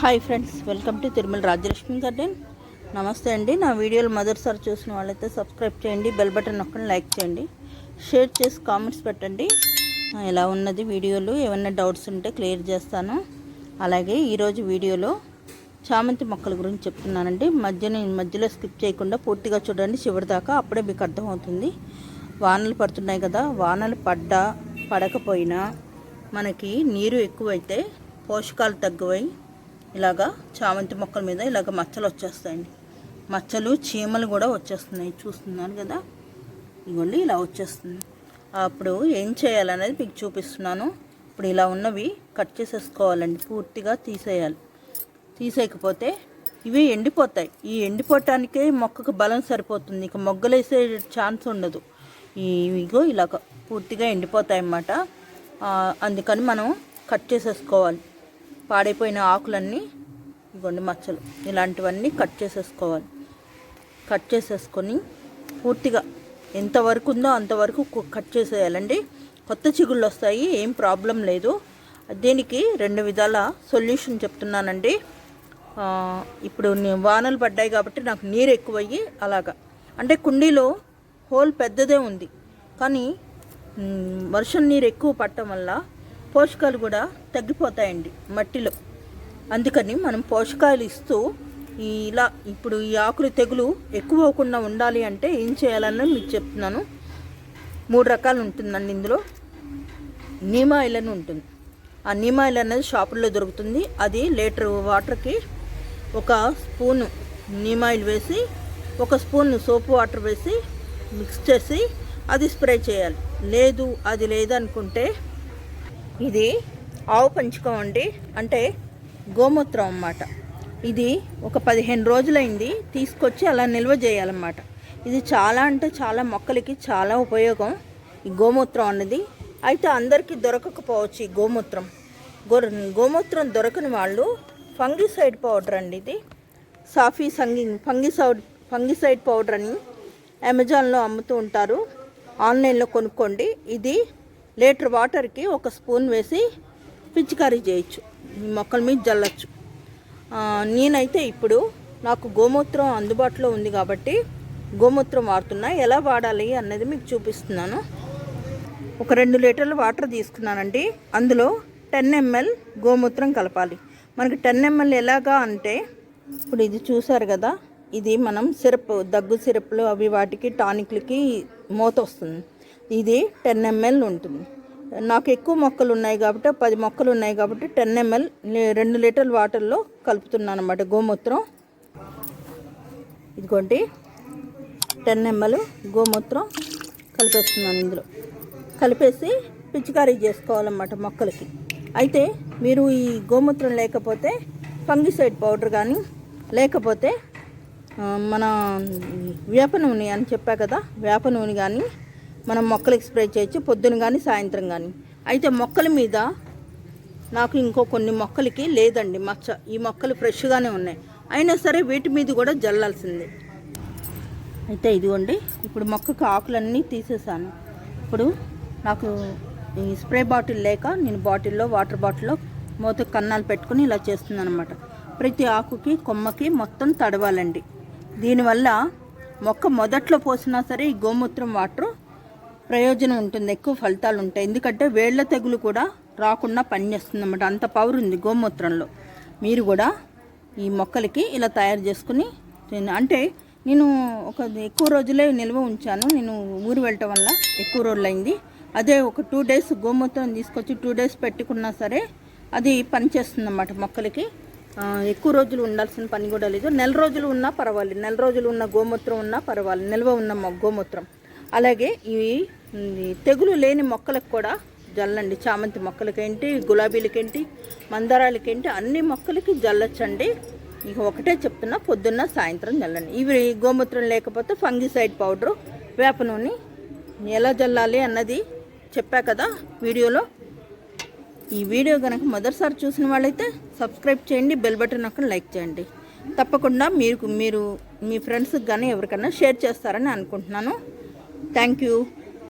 Hi friends welcome to Tirumala Rajalakshmi garden. నమస్తే అండి. నా వీడియోలు మొదటిసారి చూసిన వాళ్ళైతే సబ్స్క్రైబ్ చేయండి బెల్ బటన్ నొక్కని లైక్ చేయండి షేర్ చేసి కామెంట్స్ పెట్టండి. ఎలా ఉన్నది వీడియోలు? ఏమైనా డౌట్స్ ఉంటే క్లియర్ చేస్తాను. అలాగే ఈరోజు వీడియోలో చామంతి మొక్కల గురించి చెప్తున్నానండి. మధ్యన మధ్యలో స్కిప్ చేయకుండా పూర్తిగా చూడండి చివరి దాకా అప్పుడే మీకు అర్థమవుతుంది. వానలు పడుతున్నాయి కదా వానలు పడ్డా పడకపోయినా మనకి నీరు ఎక్కువైతే పోషకాలు తగ్గువై ఇలాగా చామంతి మొక్కల మీద ఇలాగ మచ్చలు వచ్చేస్తాయండి. మచ్చలు చీమలు కూడా వచ్చేస్తున్నాయి. చూస్తున్నారు కదా? ఇవన్నీ ఇలా వచ్చేస్తుంది. అప్పుడు ఏం చేయాలనేది మీకు చూపిస్తున్నాను. ఇప్పుడు ఇలా ఉన్నవి కట్ చేసేసుకోవాలండి. పూర్తిగా తీసేయాలి. తీసేయకపోతే ఇవి ఎండిపోతాయి. ఈ ఎండిపోవటానికే మొక్కకు బలం సరిపోతుంది. ఇక మొగ్గలేసే ఛాన్స్ ఉండదు. ఇవిగో ఇలాగ పూర్తిగా ఎండిపోతాయి అన్నమాట అందుకని మనం కట్ చేసేసుకోవాలి. పాడైపోయిన ఆకులన్నీ ఇగోండి మచ్చలు. ఇలాంటివన్నీ కట్ చేసేసుకోవాలి. కట్ చేసేసుకొని పూర్తిగా ఎంతవరకు ఉందో అంతవరకు కట్ చేసేయాలండి. కొత్త చిగుళ్ళు వస్తాయి ఏం ప్రాబ్లం లేదు. దీనికి రెండు విధాల సొల్యూషన్ చెప్తున్నానండి. ఇప్పుడు వానలు పడ్డాయి కాబట్టి నాకు నీరు ఎక్కువయ్యి అలాగా. అంటే కుండీలో హోల్ పెద్దదే ఉంది. కానీ వర్షం నీరు ఎక్కువ పట్టడం వల్ల పోషకాలు కూడా తగ్గిపోతాయండి మట్టిలో. అందుకని మనం పోషకాలు ఇస్తూ ఇలా ఇప్పుడు ఈ ఆకులు తెగులు ఎక్కువ అవ్వకుండా ఉండాలి అంటే ఏం చేయాలని మీకు చెప్తున్నాను. మూడు రకాలు ఉంటుందండి ఇందులో. నీమ్ ఆయిల్ అని ఉంటుంది. ఆ నీమ్ ఆయిల్ అనేది షాపుల్లో దొరుకుతుంది. అది లీటర్ వాటర్కి ఒక స్పూను నీమ్ ఆయిల్ వేసి ఒక స్పూన్ సోపు వాటర్ వేసి మిక్స్ చేసి అది స్ప్రే చేయాలి. లేదు అది లేదనుకుంటే ఇది ఆవు పంచుకం అండి. అంటే గోమూత్రం అన్నమాట. ఇది ఒక పదిహేను రోజులైంది. తీసుకొచ్చి అలా నిల్వ చేయాలన్నమాట. ఇది చాలా అంటే చాలా మొక్కలకి చాలా ఉపయోగం ఈ గోమూత్రం అన్నది. అయితే అందరికీ దొరకకపోవచ్చు ఈ గోమూత్రం. గో గోమూత్రం దొరకని వాళ్ళు ఫంగిసైడ్ పౌడర్ అండి ఇది. సాఫీ సంగి ఫంగిసైడ్ ఫంగిసైడ్ పౌడర్ అని అమెజాన్లో అమ్ముతూ ఉంటారు. ఆన్లైన్లో కొనుక్కోండి. ఇది లీటర్ వాటర్కి ఒక స్పూన్ వేసి పిచికారీ చేయొచ్చు. మొక్కల మీద జల్లచ్చు. నేనైతే ఇప్పుడు నాకు గోమూత్రం అందుబాటులో ఉంది కాబట్టి గోమూత్రం వాడుతున్నా. ఎలా వాడాలి అన్నది మీకు చూపిస్తున్నాను. ఒక రెండు లీటర్లు వాటర్ తీసుకున్నానండి. అందులో టెన్ ఎంఎల్ గోమూత్రం కలపాలి. మనకి టెన్ ఎంఎల్ ఎలాగా అంటే ఇప్పుడు ఇది చూసారు కదా ఇది మనం సిరప్ దగ్గు సిరప్లు అవి వాటికి టానిక్లకి మూత వస్తుంది. ఇది టెన్ ఎంఎల్ ఉంటుంది. నాకు ఎక్కువ మొక్కలు ఉన్నాయి కాబట్టి పది మొక్కలు ఉన్నాయి కాబట్టి టెన్ ఎంఎల్ రెండు లీటర్ల వాటర్లో కలుపుతున్నాను అనమాట గోమూత్రం. ఇదిగోండి. టెన్ ఎంఎల్ గోమూత్రం కలిపేస్తున్నాను ఇందులో. కలిపేసి పిచికారీ చేసుకోవాలన్నమాట మొక్కలకి. అయితే మీరు ఈ గోమూత్రం లేకపోతే ఫంగిసైడ్ పౌడర్ కానీ లేకపోతే మన వేప నూనె అని చెప్పా కదా వేప నూనె కానీ మనం మొక్కలకి స్ప్రే చేయొచ్చు పొద్దున కానీ సాయంత్రం కానీ అయితే మొక్కల మీద నాకు ఇంకో కొన్ని మొక్కలకి లేదండి మచ్చ. ఈ మొక్కలు ఫ్రెష్గానే ఉన్నాయి. అయినా సరే వీటి మీద కూడా జల్లాల్సిందే. అయితే ఇదిగోండి ఇప్పుడు మొక్కకు ఆకులన్నీ తీసేసాను. ఇప్పుడు నాకు ఈ స్ప్రే బాటిల్ లేక నేను బాటిల్లో వాటర్ బాటిల్లో మూత కన్నాలు పెట్టుకుని ఇలా చేస్తుందన్నమాట ప్రతి ఆకుకి కొమ్మకి మొత్తం తడవాలండి. దీనివల్ల మొక్క మొదట్లో పోసినా సరే ఈ గోమూత్రం వాటర్ ప్రయోజనం ఉంటుంది ఎక్కువ ఫలితాలు ఉంటాయి. ఎందుకంటే వేళ్ళ తెగులు కూడా రాకుండా పనిచేస్తుంది అన్నమాట అంత పవర్ ఉంది గోమూత్రంలో. మీరు కూడా ఈ మొక్కలకి ఇలా తయారు చేసుకుని అంటే నేను ఒక ఎక్కువ రోజులే నిల్వ ఉంచాను. నేను ఊరు వెళ్ళటం వల్ల ఎక్కువ రోజులు అయింది అదే ఒక టూ డేస్ గోమూత్రం తీసుకొచ్చి టూ డేస్ పెట్టుకున్నా సరే అది పనిచేస్తుంది అన్నమాట మొక్కలకి ఎక్కువ రోజులు ఉండాల్సిన పని కూడా లేదు. నెల రోజులు ఉన్నా పర్వాలేదు. నెల రోజులు ఉన్న గోమూత్రం ఉన్నా పర్వాలేదు. నిల్వ ఉన్న గోమూత్రం. అలాగే ఇవి ఈ తెగులు లేని మొక్కలకు కూడా జల్లండి. చామంతి మొక్కలకేంటి గులాబీలకేంటి మందారాలకేంటి అన్ని మొక్కలకి జల్లచ్చండి. ఇక ఒకటే చెప్తున్నా పొద్దున్న సాయంత్రం జల్లండి. ఇవి గోమూత్రం లేకపోతే ఫంగిసైడ్ పౌడరు వేప నూనె ఎలా జల్లాలి అన్నది చెప్పా కదా వీడియోలో. ఈ వీడియో కనుక మొదటిసారి చూసిన వాళ్ళైతే సబ్స్క్రైబ్ చేయండి బెల్ బటన్ ఒక లైక్ చేయండి. తప్పకుండా మీరు మీరు మీ ఫ్రెండ్స్కి కానీ ఎవరికైనా షేర్ చేస్తారని అనుకుంటున్నాను. Thank you.